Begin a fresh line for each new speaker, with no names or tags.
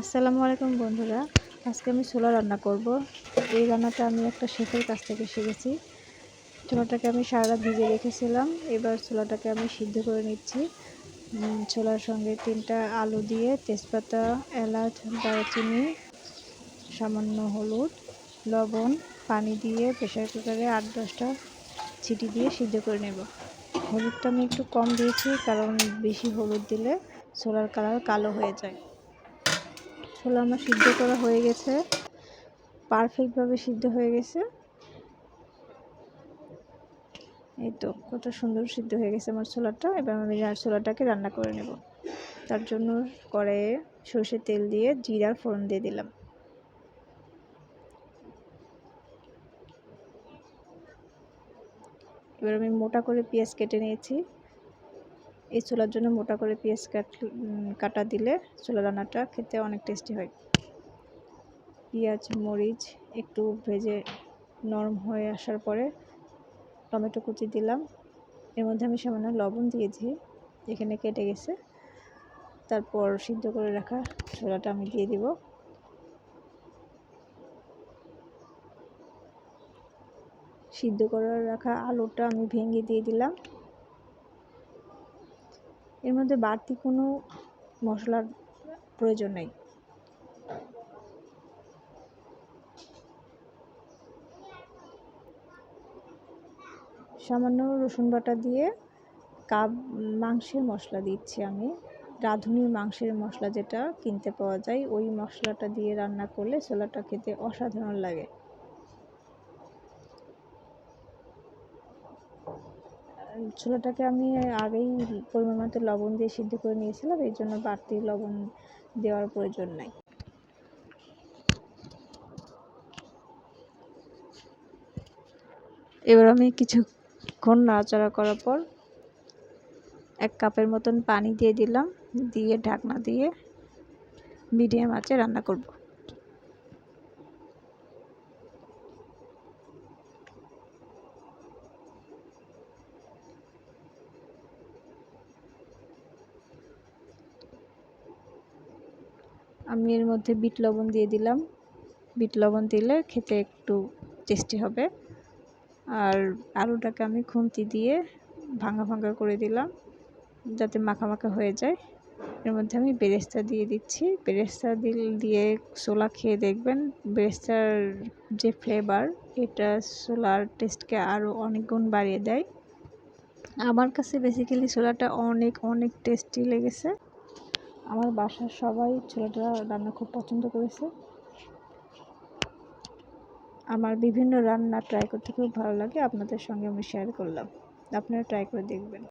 আসসালামু আলাইকুম বন্ধুরা। আজকে আমি ছোলা রান্না করব। এই রান্নাটা আমি একটা শেফের কাছ থেকে শিখেছি। ছোলাটাকে আমি সারা ভিজে রেখেছিলাম। এবার ছোলাটাকে আমি সিদ্ধ করে নিচ্ছি। ছোলার সঙ্গে তিনটা আলু দিয়ে তেজপাতা, এলাচ, দারচিনি, সামান্য হলুদ, লবণ, পানি দিয়ে প্রেশার কুকারে আট দশটা ছিটি দিয়ে সিদ্ধ করে নেব। হলুদটা আমি একটু কম দিয়েছি, কারণ বেশি হলুদ দিলে ছোলার কালার কালো হয়ে যায়। ছোলা আমার সিদ্ধ করা হয়ে গেছে। পারফেক্টভাবে সিদ্ধ হয়ে গেছে। এই তো, কত সুন্দর সিদ্ধ হয়ে গেছে আমার ছোলাটা। এবার আমি আর ছোলাটাকে রান্না করে নেব। তার জন্য কড়াইয়ে সর্ষের তেল দিয়ে জিরার ফোড়ন দিয়ে দিলাম। এবার আমি মোটা করে পেঁয়াজ কেটে নিয়েছি। এই ছোলার জন্য মোটা করে পেঁয়াজ কাট কাটা দিলে ছোলা রান্নাটা খেতে অনেক টেস্টি হয়। পেঁয়াজ, মরিচ একটু ভেজে নরম হয়ে আসার পরে টমেটো কুচি দিলাম। এর মধ্যে আমি সামান্য লবণ দিয়েছি, এখানে কেটে গেছে। তারপর সিদ্ধ করে রাখা ছোলাটা আমি দিয়ে দিব। সিদ্ধ করে রাখা আলুটা আমি ভেঙে দিয়ে দিলাম। এর মধ্যে বাড়তি কোনো মশলার প্রয়োজন নেই। সামান্য রসুন বাটা দিয়ে কাপ মাংসের মশলা দিচ্ছি আমি। রাঁধুনির মাংসের মশলা যেটা কিনতে পাওয়া যায়, ওই মশলাটা দিয়ে রান্না করলে ছোলাটা খেতে অসাধারণ লাগে। ছোলাটাকে আমি আগেই পরিমাণ মতো লবণ দিয়ে সিদ্ধ করে নিয়েছিলাম এই জন্য বাড়তি লবণ দেওয়ার প্রয়োজন নাই। এবার আমি কিছুক্ষণ নাড়াচাড়া করার পর এক কাপের মতন পানি দিয়ে দিলাম, দিয়ে ঢাকনা দিয়ে মিডিয়াম আঁচে রান্না করব। আমি এর মধ্যে বিট লবণ দিয়ে দিলাম। বিট লবণ দিলে খেতে একটু টেস্টি হবে। আর আলুটাকে আমি খুন্তি দিয়ে ভাঙা ভাঙা করে দিলাম যাতে মাখা মাখা হয়ে যায়। এর মধ্যে আমি বেরেস্তা দিয়ে দিচ্ছি। বেরেস্তা দিল দিয়ে ছোলা খেয়ে দেখবেন বেরেস্তার যে ফ্লেভার এটা ছোলার টেস্টকে আরও অনেক গুণ বাড়িয়ে দেয়। আমার কাছে বেসিক্যালি ছোলাটা অনেক অনেক টেস্টি লেগেছে। আমার বাসার সবাই ছেলেটা রান্না খুব পছন্দ করেছে। আমার বিভিন্ন রান্না ট্রাই করতে খুব ভালো লাগে। আপনাদের সঙ্গে আমি শেয়ার করলাম। আপনারা ট্রাই করে দেখবেন।